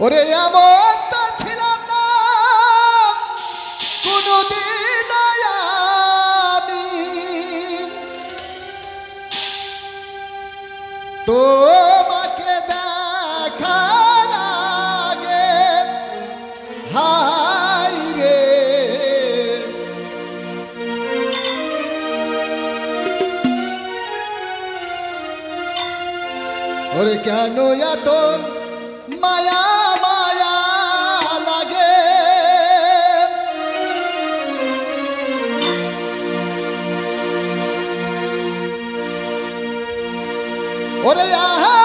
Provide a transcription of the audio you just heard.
ওরে এমন তো ছিলাম না। কোনোদিন আমি হাই রে। কেন এত মায়া ওরে আহা